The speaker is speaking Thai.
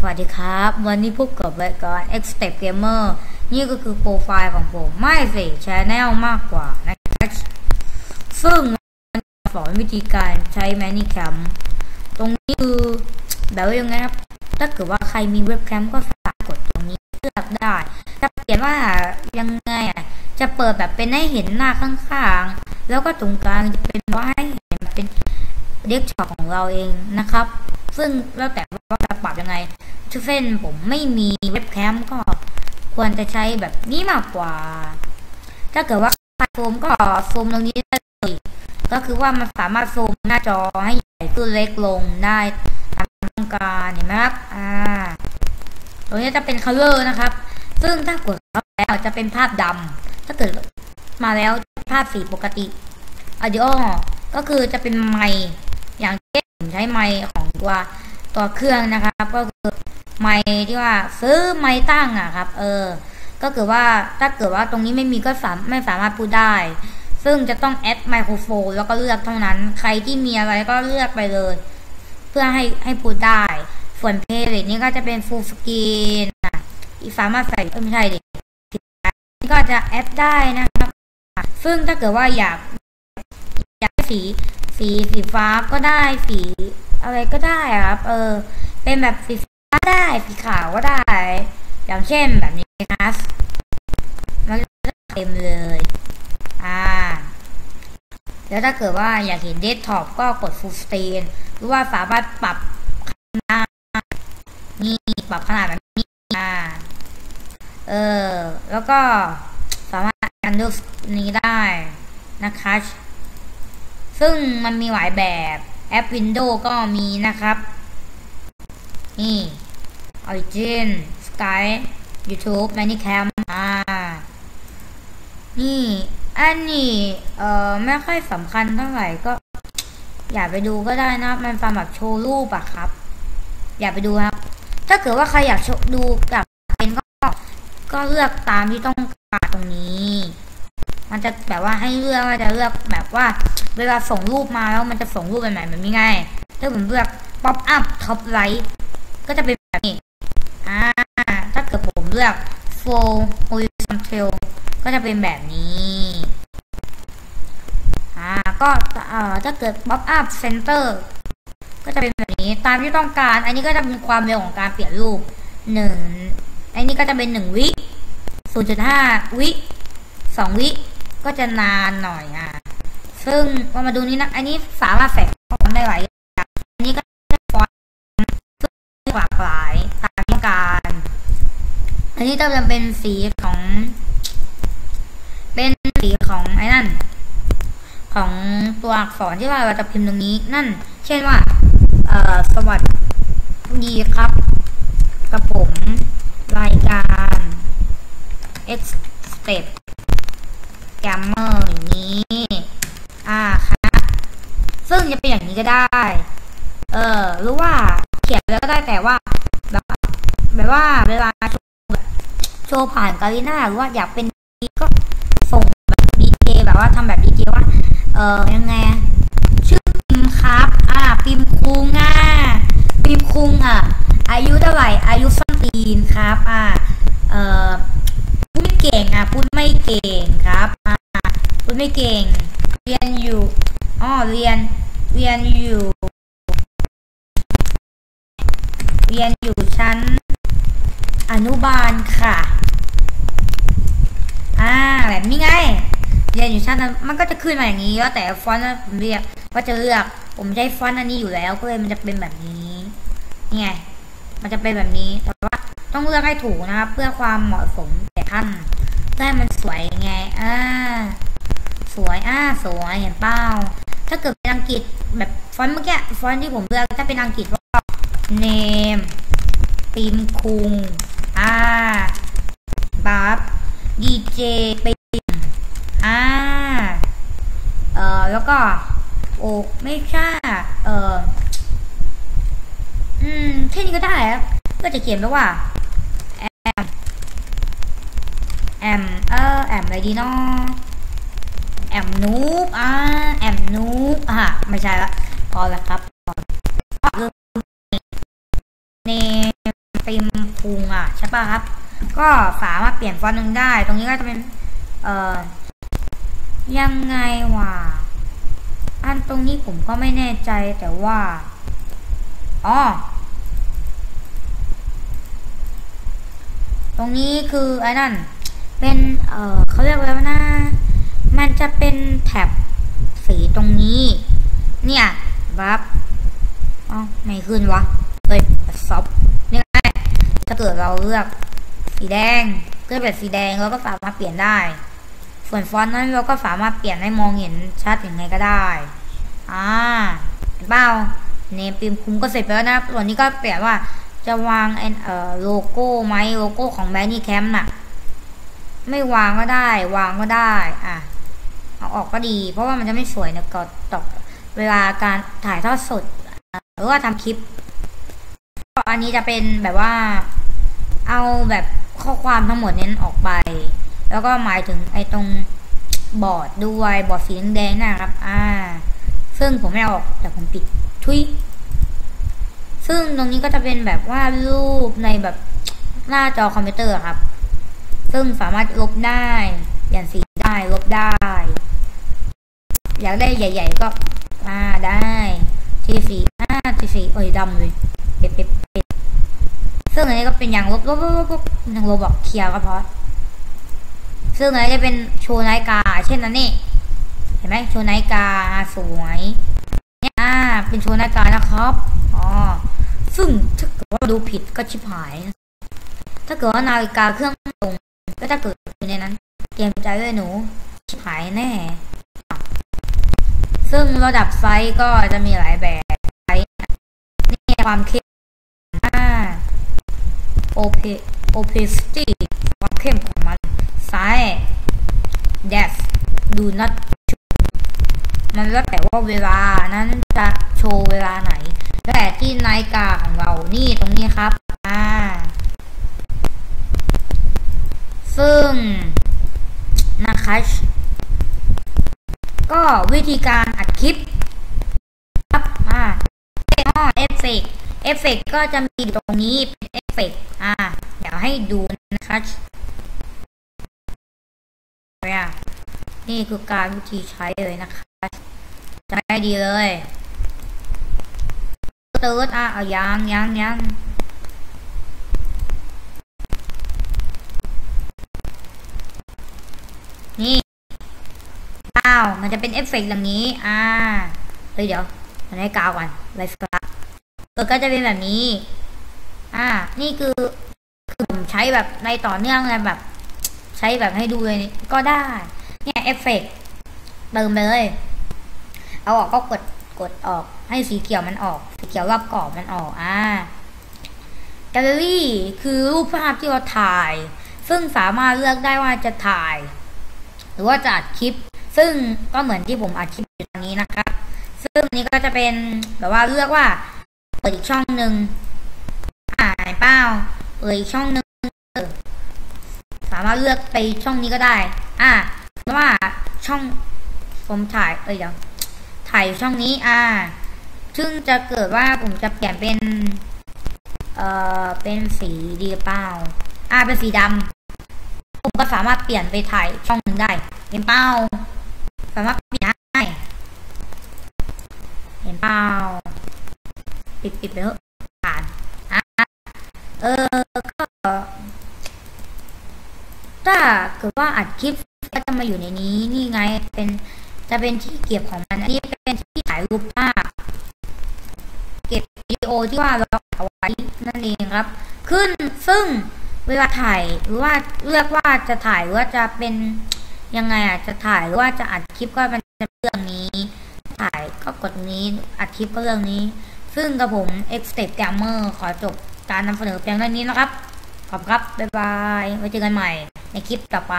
สวัสดีครับ วันนี้พบกับรายการ X Step Gamer นี่ก็คือโปรไฟล์ของผม ไม่สิชแนลมากกว่านะครับซึ่งสอนวิธีการใช้ m a n i c a m ตรงนี้คือแบบว่ายังไงครับ ถ้าเกิดว่าใครมีเว็บแคมก็สามารถกดตรงนี้เลือกได้จะเปลี่ยนว่ายังไงอะจะเปิดแบบเป็นให้เห็นหน้าข้างๆ แล้วก็ตรงกลางจะเป็นว่าให้เห็นเป็นเดสก์ท็อปของเราเองนะครับ ซึ่งแล้วแต่ว่าจะปรับยังไงเช่นผมไม่มีเว็บแคมก็ควรจะใช้แบบนี้มากกว่า ถ้าเกิดว่าใครซูมก็ซูมตรงนี้ได้เลยก็คือว่ามันสามารถซูมหน้าจอให้ใหญ่ขึ้นเล็กลงได้ตามต้องการเห็นไหมครับอ่าตรงนี้จะเป็น color นะครับ ซึ่งถ้ากดแล้วจะเป็นภาพดำถ้าเกิดมาแล้วภาพสีปกติ audio ก็คือจะเป็นไมค์อย่างเช่นผมใช้ไมค์ของ ตัวตัวเครื่องนะครับ ก็คือไมค์ที่ว่าซื้อไมค์ตั้งอะครับ เออ ก็คือว่าถ้าเกิดว่าตรงนี้ไม่มีก็สามไม่สามารถพูดได้ ซึ่งจะต้องแอดไมโครโฟนแล้วก็เลือกเท่านั้น ใครที่มีอะไรก็เลือกไปเลย เพื่อให้ให้พูดได้ ส่วนเพลย์นี้ก็จะเป็นฟูลสกรีนนะอีสามารถใส่ไม่ใช่ดินี่ก็จะแอดได้นะครับ ซึ่งถ้าเกิดว่าอยากอยากสีสีสีฟ้าก็ได้สี อะไรก็ได้ครับ เออ เป็นแบบสีฟ้าได้สีขาวก็ได้ อย่างเช่นแบบนี้นะมันเต็มเลย อ่า แล้วถ้าเกิดว่าอยากเห็นเดสก์ท็อปก็กด full screen หรือว่าสามารถปรับขนาดนี่ปรับขนาดแบบนี้อ่าเออ แล้วก็สามารถกันดูนี้ได้นะคะ ซึ่งมันมีหลายแบบ แอป Windows ก็มีนะครับ นี่ Origin Skype YouTube Manicam อ่า นี่อันนี้เอ่อไม่ค่อยสำคัญเท่าไหร่ก็ อย่าไปดูก็ได้นะ มันฟังแบบโชว์รูปอะครับ อย่าไปดูครับ ถ้าเกิดว่าใครอยากดูแบบเป็นก็ ก็เลือกตามที่ต้องการตรงนี้ มันจะแบบว่าให้เลือกว่าจะเลือกแบบว่า เวลาส่งรูปมาแล้วมันจะส่งรูปแบบไหนแบบนี้ไงถ้าผมเลือกป๊อปอัพท็อปไลท์ก็จะเป็นแบบนี้อ่าถ้าเกิดผมเลือก full horizontal ก็จะเป็นแบบนี้อ่าก็เอ่อถ้าเกิด pop up center ก็จะเป็นแบบนี้ตามที่ต้องการ อันนี้ก็จะเป็นความเร็วของการเปลี่ยนรูปหนึ่งอันนี้ก็จะเป็นหนึ่งวิศูนย์จุดห้าวิสองวิ ก็จะนานหน่อยอะ ซึ่งพอมาดูนี้นะ อันนี้สามารถแฝงฟอนต์ได้หลายอย่างอันนี้ก็จะฟอนต์ซึ่งหลากหลายตามต้องการ อันนี้จะเป็นสีของ เป็นสีของไอ้นั่น ของตัวอักษรที่ว่าเราจะพิมพ์ตรงนี้ นั่น เช่นว่า เอ่อ สวัสดีครับกระผมรายการ X Step Gamer อย่างนี้ อ่าครับซึ่งจะเป็นอย่างนี้ก็ได้ เออหรือว่าเขียนแล้วก็ได้แต่ว่าแบบแบบว่าเวลาโชว์โชว์ผ่านกาลิน่าหรือว่าอยากเป็นก็ส่งแบบดีเจแบบว่าทำแบบดีเจว่า เออยังไงชื่อพิมครับ อ่าพิมคุงอะพิมคุงอะ อายุเท่าไหร่อายุสั้นตีนครับ อ่า เออ เก่งอะพูดไม่เก่งครับอ่าพูดไม่เก่ง เรียนอยู่อ๋อเรียนเรียนอยู่ เรียนอยู่ชั้น อนุบาลค่ะอ่าแบบนี้ไง เรียนอยู่ชั้นมันก็จะขึ้นมาอย่างนี้แล้วแต่ฟอนต์ผมเรียกว่าจะเลือก ผมใช้ฟอนต์อันนี้อยู่แล้วก็เลยมันจะเป็นแบบนี้นี่ไงมันจะเป็นแบบนี้แต่ว่าต้องเลือกให้ถูกนะครับ เพื่อความเหมาะสมแก่ท่าน พื่อให้มันสวยไง อ่า สวย อ่า สวย เห็นเปล่าถ้าเกิดเป็นอังกฤษแบบฟอนต์เมื่อกี้ ฟอนต์ที่ผมเลือก ถ้าเป็นอังกฤษก็ name ติมคุง อ่าบัฟดีเจปิมอ่า เอ่อ แล้วก็โอ้ไม่ใช่เอ่อ อืม แค่นี้ก็ได้ครับ ก็จะเขียนไปว่า แอม แอมเออแอมอะไรดีเนาะแอมนูบอ่าแอมนูบอะไม่ใช่ละพอแล้วครับพอเริ่มเนมพุงอะใช่ป่ะครับ ก็สามารถเปลี่ยนฟอนต์หนึ่งได้ ตรงนี้ก็จะเป็น เอ่อ ยังไงวะอันตรงนี้ผมก็ไม่แน่ใจแต่ว่าอ๋อตรงนี้คือไอ้นั่น เป็น เออเขาเรียกว่าไรนะ มันจะเป็นแท็บสีตรงนี้ เนี่ยบับอ๋อไม่ขึ้นวะเอ้ยซอฟนี่ไงถ้าเกิดเราเลือกสีแดงเลือกแบบสีแดงเราก็สามารถเปลี่ยนได้ ส่วนฟอนต์นั้นเราก็สามารถเปลี่ยนให้มองเห็นชัดอย่างไรก็ได้ อ่าเห็นเปล่าเนมปิมคุ้มก็เสร็จไปแล้วนะส่วนนี้ก็เปลี่ยนว่าจะวางเอ่อโลโก้ไหมโลโก้ของแบงค์นี่แคมป์น่ะ ไม่วางก็ได้ วางก็ได้อะเอาออกก็ดี เพราะว่ามันจะไม่สวยนะก็ตกเวลาการถ่ายทอดสด หรือว่าทำคลิปก็อันนี้จะเป็นแบบว่า เอาแบบข้อความทั้งหมดเน้นออกไป แล้วก็หมายถึงไอ้ตรงบอร์ดด้วยบอร์ดสีแดงๆนะครับ อ่า ซึ่งผมไม่อออกแต่ผมปิดทุยซึ่งตรงนี้ก็จะเป็นแบบว่ารูปในแบบหน้าจอคอมพิวเตอร์ครับ ซึ่งสามารถลบได้เปลี่ยนสีได้ลบได้ อยากได้ใหญ่ ๆ ก็อ่าได้ทีสีอ่าทีสีเอ้ยดำเลยเป๊ะเป๊ะเป๊ะซึ่งอันนี้ก็เป็นอย่างลบลบลบลบลบอย่างลบบอกเคลียร์ก็พอซึ่งอันนี้จะเป็นโชว์นาฬิกา เช่นนั้นนี่เห็นไหมโชว์นาฬิกาสวยเนี่ยอ่าเป็นโชว์นาฬิกานะครับอ๋อซึ่งถ้าเกิดว่าดูผิดก็ชิบหาย ถ้าเกิดว่านาฬิกาเครื่องตรง ก็ถ้าเกิดอยู่ในนั้น เตรียมใจด้วยหนูชิบหายแน่ ซึ่งระดับไซส์ก็จะมีหลายแบบไซส์นี่ความเข้มโอเพโอเพสตี้ความเข้มของมันไซส์ yes do not มันแล้วแต่ว่าเวลานั้นจะโชว์เวลาไหนแต่ที่นาฬิกาของเรานี่ตรงนี้ครับ อ่า ซึ่งนะคะก็วิธีการอัดคลิปครับอ่าเอฟเฟกเอฟเฟกก็จะมีตรงนี้เป็นเอฟเฟกอ่า เดี๋ยวให้ดูนะคะนี่คือการวิธีใช้เลยนะคะใช้ดีเลยเติร์ดอะเอายังยังยง นี่ อ้าว มันจะเป็นเอฟเฟกต์อย่างนี้ อ่า เฮ้ยเดี๋ยว มันให้กาวก่อนไลฟ์ละเออก็จะเป็นแบบนี้ อ่า นี่คือ คือผมใช้แบบในต่อเนื่องเลยแบบ ใช้แบบให้ดูเลยก็ได้ เนี่ยเอฟเฟกต์เติมไปเลย เอาออกก็กด กดออก ให้สีเขียวมันออก สีเขียวรอบกรอบมันออก อ่า แกลเลอรี่คือรูปภาพที่เราถ่าย ซึ่งสามารถเลือกได้ว่าจะถ่าย รือว่าจะอัดคลิป ซึ่งก็เหมือนที่ผมอัดคลิปอยู่ตอนนี้นะครับ ซึ่งนี้ก็จะเป็นแบบว่าเลือกว่า เปิดอีกช่องหนึ่งอ่าเปล่าเปิดอีกช่องหนึ่งสามารถเลือกไปช่องนี้ก็ได้ อ่าเพราะว่าช่องผมถ่ายเอ้ยเดี๋ยวถ่ายช่องนี้ อ่า ซึ่งจะเกิดว่าผมจะเปลี่ยนเป็น เอ่อ เป็นสีดีเปล่า อ่า เป็นสีดำ ก็สามารถเปลี่ยนไปถ่ายช่องหนึ่งได้เห็นเปล่าสามารถเปลี่ยนได้เห็นเปล่าปิดปิดไปเถอะผ่านอะเออก็ถ้าเกิดว่าอัดคลิปก็จะมาอยู่ในนี้นี่ไงเป็นจะเป็นที่เก็บของมันอันนี้เป็นที่ถ่ายรูปภาพเก็บวิดีโอที่ว่าเราเอาไว้นั่นเองครับ ขึ้นซึ่ง เวลาถ่ายหรือว่าเลือกว่าจะถ่ายหรือว่าจะเป็นยังไงอะจะถ่ายหรือว่าจะอัดคลิปก็เป็นเรื่องนี้ ถ่ายก็กดนี้อัดคลิปก็เรื่องนี้ ซึ่งกับผม X Step Gamer ขอจบการนำเสนอเพียงเท่านี้นะครับ ขอบครับ บ๊ายบาย ไว้เจอกันใหม่ในคลิปต่อไป